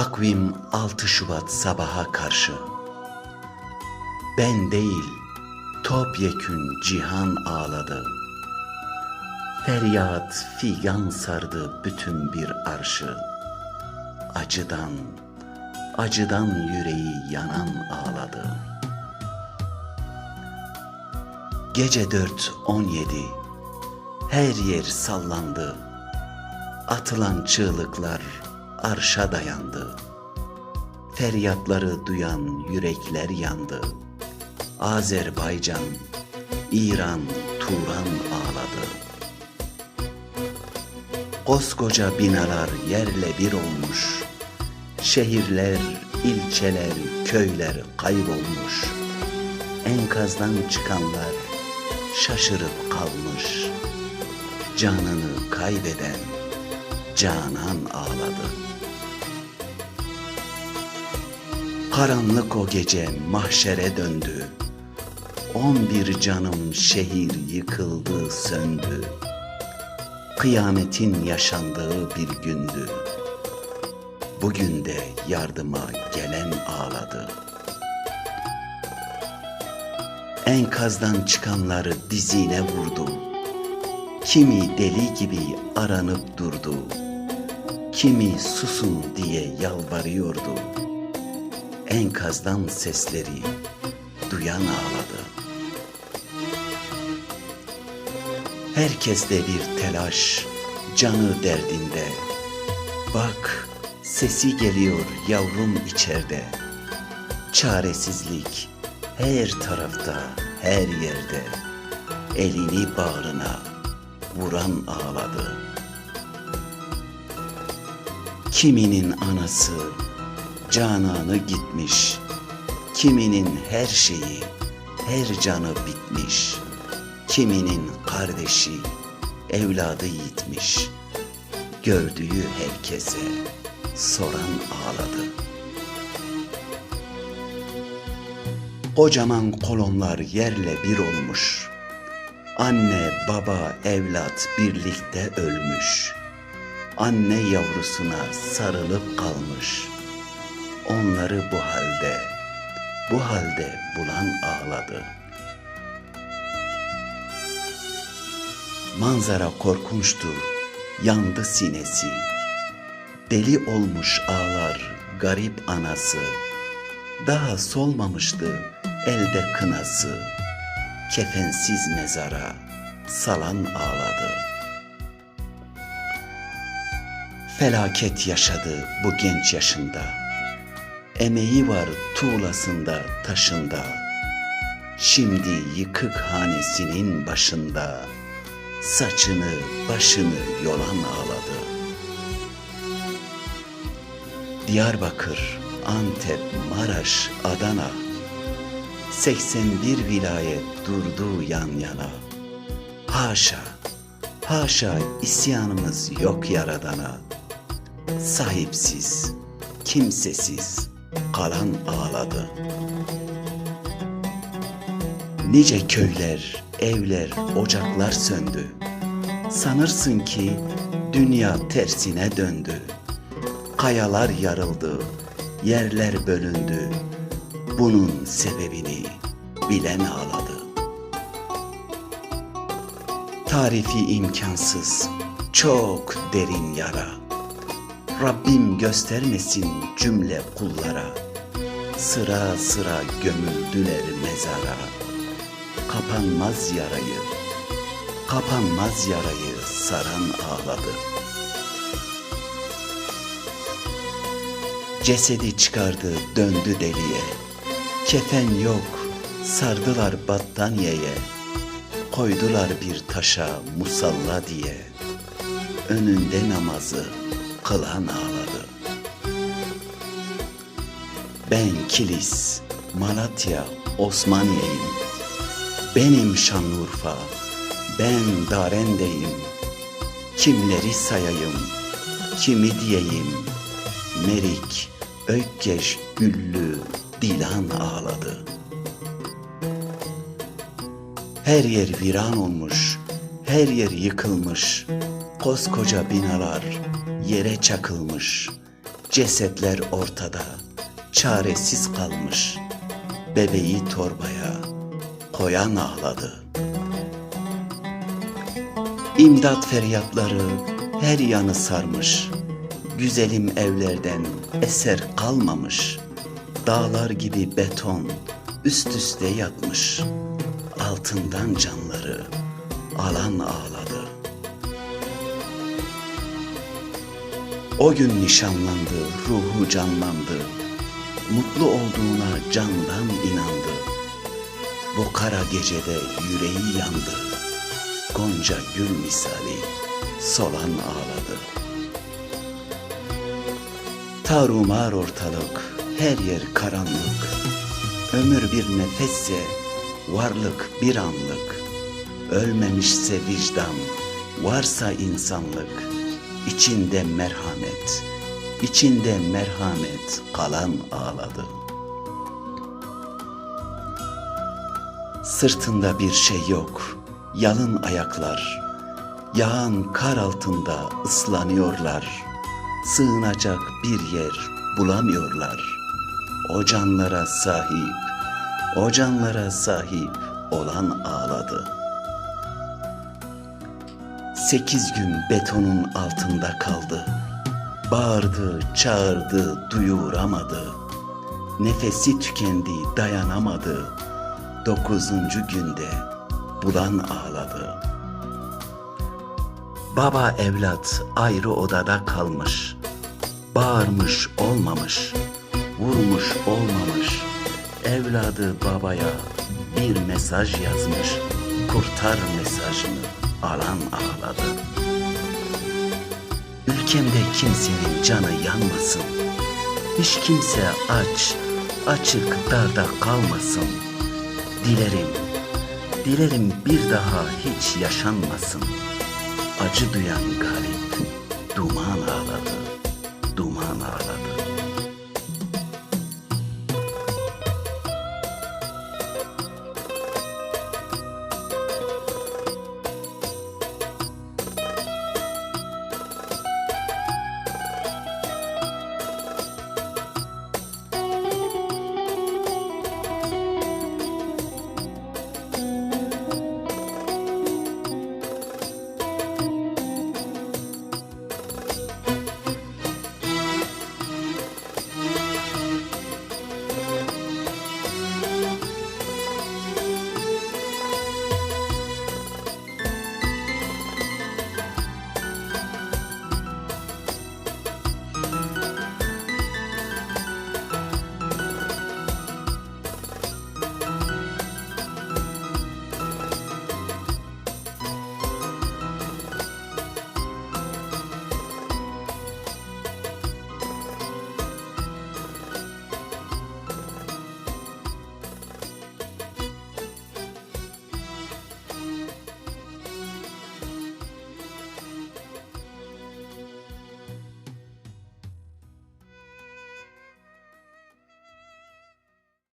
Takvim 6 Şubat sabaha karşı. Ben değil, topyekün cihan ağladı. Feryat figan sardı bütün bir arşı. Acıdan, acıdan yüreği yanan ağladı. Gece dört on yedi, her yer sallandı. Atılan çığlıklar arşa dayandı. Feryatları duyan yürekler yandı. Azerbaycan, İran, Turan ağladı. Koskoca binalar yerle bir olmuş. Şehirler, ilçeler, köyler kaybolmuş. Enkazdan çıkanlar şaşırıp kalmış. Canını kaybeden canan ağladı. Karanlık o gece mahşere döndü. On bir canım şehir yıkıldı, söndü. Kıyametin yaşandığı bir gündü. Bugün de yardıma gelen ağladı. Enkazdan çıkanları dizine vurdu. Kimi deli gibi aranıp durdu. Kimi susun diye yalvarıyordu. Enkazdan sesleri duyan ağladı. Herkeste bir telaş, canı derdinde. Bak sesi geliyor yavrum içeride. Çaresizlik her tarafta, her yerde. Elini bağrına vuran ağladı. Kiminin anası, cananı gitmiş. Kiminin her şeyi, her canı bitmiş. Kiminin kardeşi, evladı yitmiş. Gördüğü herkese soran ağladı. Kocaman kolonlar yerle bir olmuş. Anne, baba, evlat birlikte ölmüş. Anne yavrusuna sarılıp kalmış. Onları bu halde, bu halde bulan ağladı. Manzara korkunçtu, yandı sinesi. Deli olmuş ağlar garip anası. Daha solmamıştı elde kınası. Kefensiz mezara salan ağladı. Felaket yaşadı bu genç yaşında. Emeği var tuğlasında, taşında. Şimdi yıkık hanesinin başında. Saçını, başını yolan ağladı. Diyarbakır, Antep, Maraş, Adana 81 vilayet durdu yan yana. Haşa, haşa isyanımız yok yaradana. Sahipsiz, kimsesiz kalan ağladı. Nice köyler, evler, ocaklar söndü. Sanırsın ki dünya tersine döndü. Kayalar yarıldı, yerler bölündü. Bunun sebebini bilen ağladı. Tarifi imkansız, çok derin yara. Rabbim göstermesin cümle kullara. Sıra sıra gömüldüler mezara. Kapanmaz yarayı, kapanmaz yarayı saran ağladı. Cesedi çıkardı döndü deliye. Kefen yok sardılar battaniyeye. Koydular bir taşa musalla diye. Önünde namazı kılan ağladı. Ben Kilis, Malatya, Osmaniye'yim. Benim Şanlıurfa, ben Daren'deyim. Kimleri sayayım, kimi diyeyim. Merik, Ökkeş, Güllü, Dilan ağladı. Her yer viran olmuş, her yer yıkılmış. Koskoca binalar yere çakılmış. Cesetler ortada, çaresiz kalmış. Bebeği torbaya koyan ağladı. İmdat feryatları her yanı sarmış. Güzelim evlerden eser kalmamış. Dağlar gibi beton üst üste yatmış. Altından canları alan ağladı. O gün nişanlandı, ruhu canlandı. Mutlu olduğuna candan inandı. Bu kara gecede yüreği yandı. Gonca gül misali solan ağladı. Tarumar ortalık, her yer karanlık. Ömür bir nefesse, varlık bir anlık. Ölmemişse vicdan, varsa insanlık. İçinde merhamet, içinde merhamet kalan ağladı. Sırtında bir şey yok, yalın ayaklar. Yağan kar altında ıslanıyorlar. Sığınacak bir yer bulamıyorlar. O canlara sahip, o canlara sahip olan ağladı. Sekiz gün betonun altında kaldı. Bağırdı, çağırdı, duyuramadı. Nefesi tükendi, dayanamadı. Dokuzuncu günde bulan ağladı. Baba evlat ayrı odada kalmış. Bağırmış olmamış, vurmuş olmamış. Evladı babaya bir mesaj yazmış. Kurtar mesajını alan ağladı. Ülkemde kimsenin canı yanmasın. Hiç kimse aç, açık, darda kalmasın. Dilerim, dilerim bir daha hiç yaşanmasın. Acı duyan galip